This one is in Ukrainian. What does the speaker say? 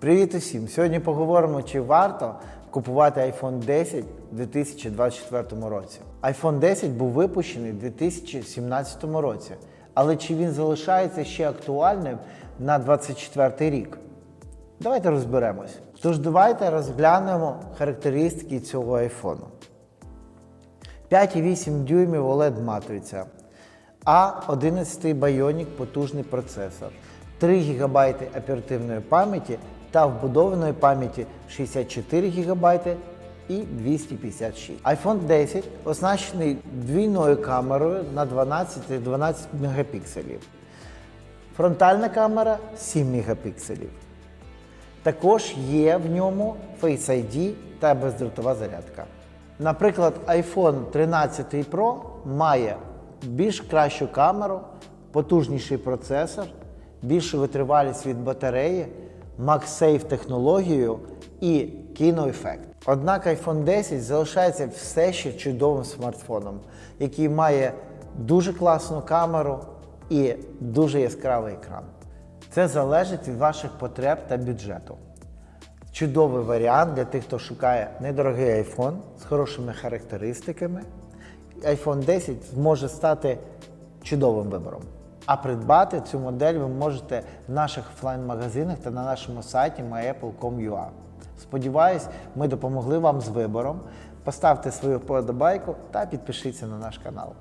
Привіт усім! Сьогодні поговоримо, чи варто купувати iPhone 10 у 2024 році. iPhone 10 був випущений у 2017 році, але чи він залишається ще актуальним на 2024 рік? Давайте розберемось. Тож давайте розглянемо характеристики цього iPhone. 5,8 дюймів OLED матриця, A11 Bionic потужний процесор, 3 ГБ оперативної пам'яті та вбудованої пам'яті 64 ГБ і 256. iPhone 10 оснащений двійною камерою на 12 і 12 мегапікселів. Фронтальна камера 7 мегапікселів. Також є в ньому Face ID та бездротова зарядка. Наприклад, iPhone 13 Pro має більш кращу камеру, потужніший процесор, більшу витривалість від батареї, MagSafe технологію і кіноефект. Однак iPhone 10 залишається все ще чудовим смартфоном, який має дуже класну камеру і дуже яскравий екран. Це залежить від ваших потреб та бюджету. Чудовий варіант для тих, хто шукає недорогий iPhone з хорошими характеристиками. iPhone 10 зможе стати чудовим вибором. А придбати цю модель ви можете в наших офлайн-магазинах та на нашому сайті myapple.com.ua. Сподіваюсь, ми допомогли вам з вибором. Поставте свою подобайку та підпишіться на наш канал.